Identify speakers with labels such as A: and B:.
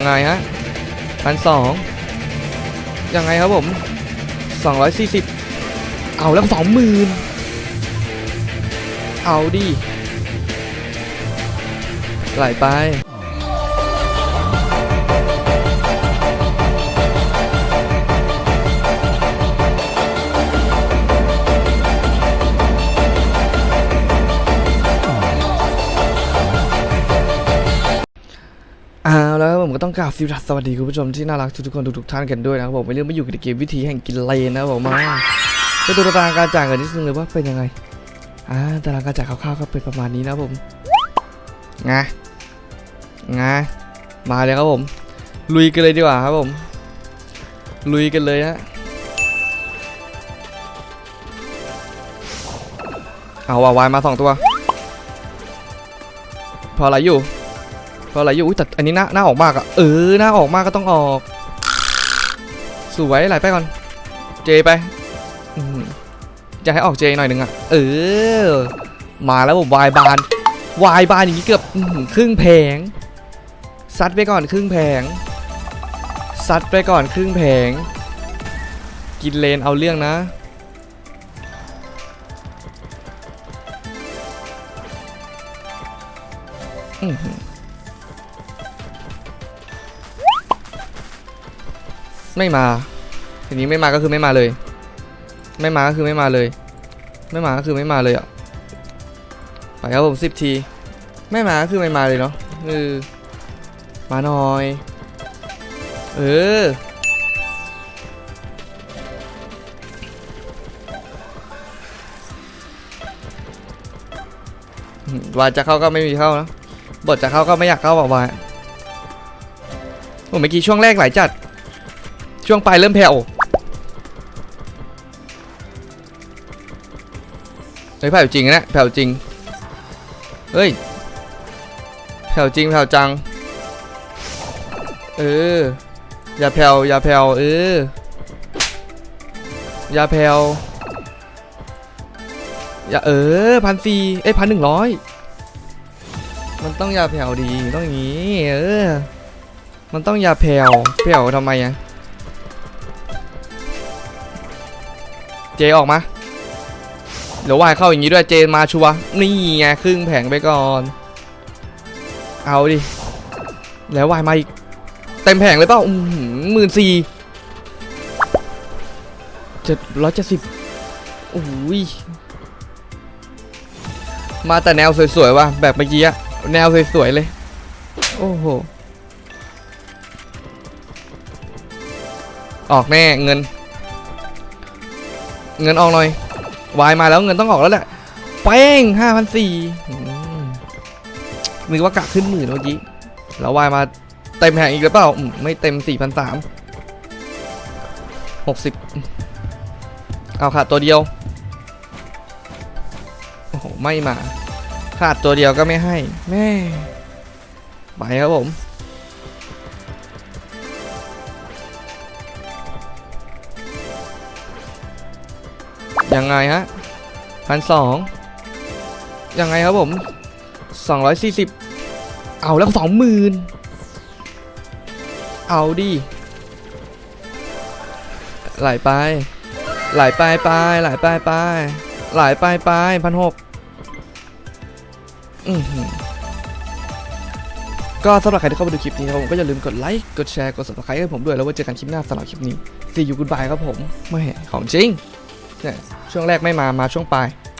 A: ยังไงฮะพันสองยังไงครับผมสองร้อยสี่สิบเอาแล้วสองหมื่นเอาดิไหลไป ก็ต้องกราบสวัสดีคุณผู้ชมที่น่ารักทุกๆคนทุกๆท่านกันด้วยนะครับผมไม่ลืมมาอยู่กับเกมวิธีแห่งกินเลนนะครับผมมาไปดูตารางการจ่ายกันนิดนึงเลยว่าเป็นยังไงอ่าตารางการจ่ายคร่าวๆก็เป็นประมาณนี้นะผมงะงะมาเลยครับผม ลุยกันเลยดีกว่าครับผม ลุยกันเลยฮะเอาว่าวายมาสองตัว พออะไรอยู่ พออะไรอยู่อุ๊ยแต่อันนี้หน้าหน้าออกมากอะเออหน้าออกมากก็ต้องออก สวยไหลไปก่อน เจไปอืมจะให้ออกเจหน่อยหนึ่งอะเออ มาแล้วผมวายบานวายบานอย่างนี้เกือบครึ่งแผงซัดไปก่อนครึ่งแผงซัดไปก่อนครึ่งแผง กินเลนเอาเรื่องนะ อื้อ ไม่มา ทีนี้ไม่มาก็คือไม่มาเลย ไม่มาก็คือไม่มาเลย ไม่มาก็คือไม่มาเลยอะไปครับผมสิบที ไม่มาก็คือไม่มาเลยเนาะเออมาหน่อย เออวายจะเข้าก็ไม่มีเข้านะบทจะเข้าก็ไม่อยากเข้าบอกวายผมเมื่อกี้ช่วงแรกหลายจัด ช่วงปลายเริ่มแผ่วเฮ้ยแผ่วจริงนะแผ่วจริง เฮ้ย แผ่วจริงแผ่วจัง เออ อย่าแผ่วอย่าแผ่วเออ อย่าแผ่วอย่าเออพันสี่เอ้ยพันหนึ่งร้อยมันต้องอย่าแผ่วดีต้องอย่างนี้ เออ มันต้องอย่าแผ่วแผ่วทำไมอะ เจออกมาเดี๋ยววายเข้าอย่างนี้ด้วยเจมาชัวนี่ไงครึ่งแผงไปก่อน เอาดิ แล้ววายมาอีก เต็มแผงเลยเปล่าหมื่นสี่เจ็ดร้อยเจ็ดสิบโอ้ยมาแต่แนวสวยๆว่ะแบบเมื่อกี้อะแนวสวยๆเลย โอ้โห ออกแน่เงิน เงินออกหน่อยวายมาแล้วเงินต้องออกแล้วแหละเป้งห้าพันสี่นึกว่ากะขึ้นหมื่นเมื่อกี้แล้ววายมาเต็มแผงอีกหรือเปล่าไม่เต็มสี่พันสามหกสิบเอาขาดตัวเดียวโอ้โหไม่มา ขาดตัวเดียวก็ไม่ให้ แม่ ไปครับผม ยังไงฮะพันสองยังไงครับผมสองร้อยสี่สิบเอาแล้วสองหมื่นเอาดิไหลไปไหลไปไปไหลไปไปไหลไปไปพันหกอือหือก็สำหรับใครที่เข้ามาดูคลิปนี้ครับผมก็อย่าลืมกดไลค์ กดแชร์ กด subscribe ให้ผมด้วย แล้วไว้เจอกันคลิปหน้าสำหรับคลิปนี้ see you goodbye ครับผมไม่ของจริง เนี่ยช่วงแรกไม่มามาช่วงปลาย